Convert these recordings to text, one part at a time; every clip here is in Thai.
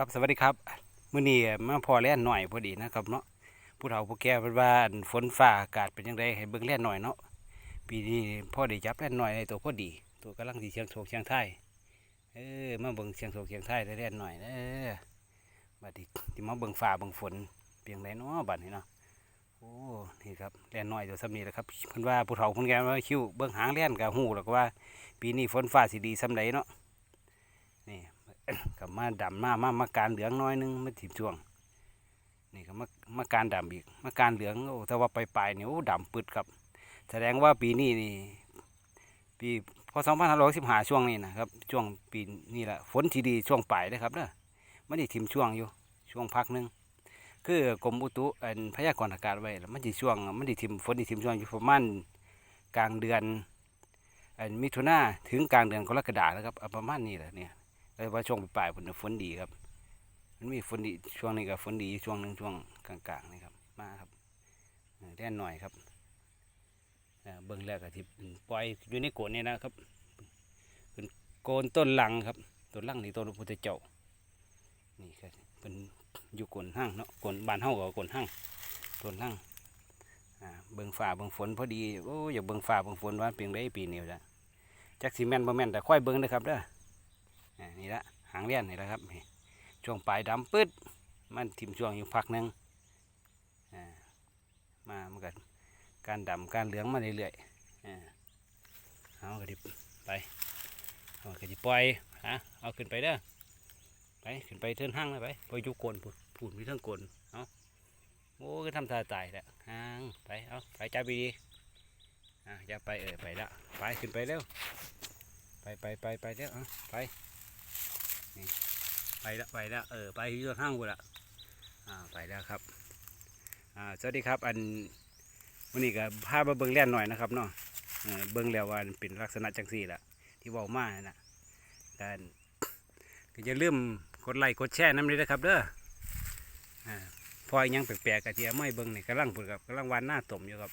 ครับสวัสดีครับมื้อนี้มาพอแล่นหน่อยพอดีนะครับเนาะผู้เฒ่าผู้แก่เพิ่นว่านฝนฟ้าอากาศเป็นจังไดให้เบิ่งแล่นหน่อยเนาะปีนี้พ่อได้จับแล่นหน่อยในตัวพอดี ตัวกำลังสิเชียงโศกเชียงไทยเออมาเบิ่งเชียงโศกเชียงไทยได้แล่นหน่อยเด้อบัดนี้สิมาเบิ่งฟ้าเบิ่งฝนเพียงใดเนาะบัดนี้เนาะโอ้นี่ครับแล่นหน่อยตัวซ้ำนี้แหละครับเพิ่นว่าผู้เฒ่าเพิ่นแก่ว่าคิวเบิ่งหางแล่นก็ฮู้แล้วก็ว่า ปีนี้ฝนฟ้าสิดีส่ำใดเนาะ กับมาดำมามามาการเหลืองน้อยหนึงมาถิ่มช่วง นี่ก็มามาการดำอีกมาการเหลืองโอ้แต่ว่าไปลายๆนี่โอ้ดำปึดครับ แสดงว่าปีนี้นี่ปีพศ2515ช่วงนี้นะครับ ช่วงปีนี่แหละฝนทีดีช่วงปลายนะครับเด้อมันจะถิ่มช่วงอยู่ช่วงพักหนึงคือกรมอุตุอันพยากรณ์อากาศไว้แล้วมันจะช่วงมันจะถิ่มฝนจะถิ่มช่วงอยู่ประมาณกลางเดือนอันมิถุนาถึงกลางเดือนกรกฎานะครับประมาณนี้แหละเนี่ย เลยว่าช่วงปลายฝนฝนดีครับ มันมีฝนดีช่วงนี้ก็ฝนดีช่วงหนึ่งช่วงกลางๆนี่ครับ มาครับแด่นหน่อยครับเออเบิ่งแล้วก็ที่ปล่อยอยู่ในโกนนี่นะครับเป็นโกนต้นลังครับต้นลังนี่ต้นพระพุทธเจ้านี่ครับเป็นอยู่โกนห้างเนาะโกนบานเฮากับโกนห้างต้นห้างอ่าเบิ่งฝ่าเบิ่งฝนพอดีโอ้อย่าเบิ่งฝ่าเบิ่งฝนว่าเพียงได้ปีนี้จ้ะจักสีแม่นบ่แม่นแต่ค่อยเบิ่งนะครับเด้อ นี่ละหางเลี้ยนนี่ละครับช่วงปลายดำปื๊ดมันทิมช่วงอยู่พักหนึ่งมาเมื่อกันการดำการเหลืองมาเรื่อยๆเอากระดิบไปเอากระดิบปล่อยฮะเอาขึ้นไปเด้อไปขึ้นไปเทินห้างเลยไปไปยู่โกนพูดพูดมีเทิงโกนเอาโอ้ก็ทำตาตายแหล้วห้างไปเอาไปจับดีอ่าอย่าไปเออไปละไปขึ้นไปเร็วไปไปไปไปเร็วเอาไป ไปล้วไปล้วเออไปที่ต้นห้างกูละอ่าไปแล้วครับอ่าสวัสดีครับอันวันนี้ก็พามาเบิ้งแล่นหน่อยนะครับเนาะเออเบิ้งแล้วว่ามันเป็นลักษณะจังสี่ละที่เว้ามานั่นนะกันก็อย่าลืมกดไลค์กดแชร์น้ำเลยนะครับเด้ออ่าพอยังแปลกๆกะเทียมไม่เบิ้งนี่กำลังพูดกับกำลังวานหน้าต้มอยู่ครับ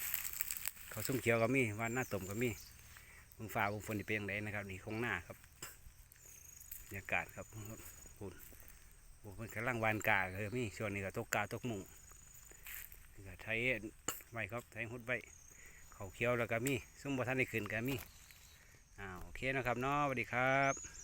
เขาส้มเขียวก็มีวานหน้าต้มก็มีเบิ่งฟ้าเบิ่งฝนที่เป็นยังไงนะครับนี่คงหน้าครับ รยากาศครับคุณผมันกำลังวานกาเลยมี่ช่วงนี้ก็ตกกาตกมุงก็ใช้ไว้ครับใช้หุดไว้เขาเคี้ยวแล้วก็มีซุ้มบัท่านได้ขึ้นก็มีอ้าวโอเคนะครับเนาะสวัสดีครับ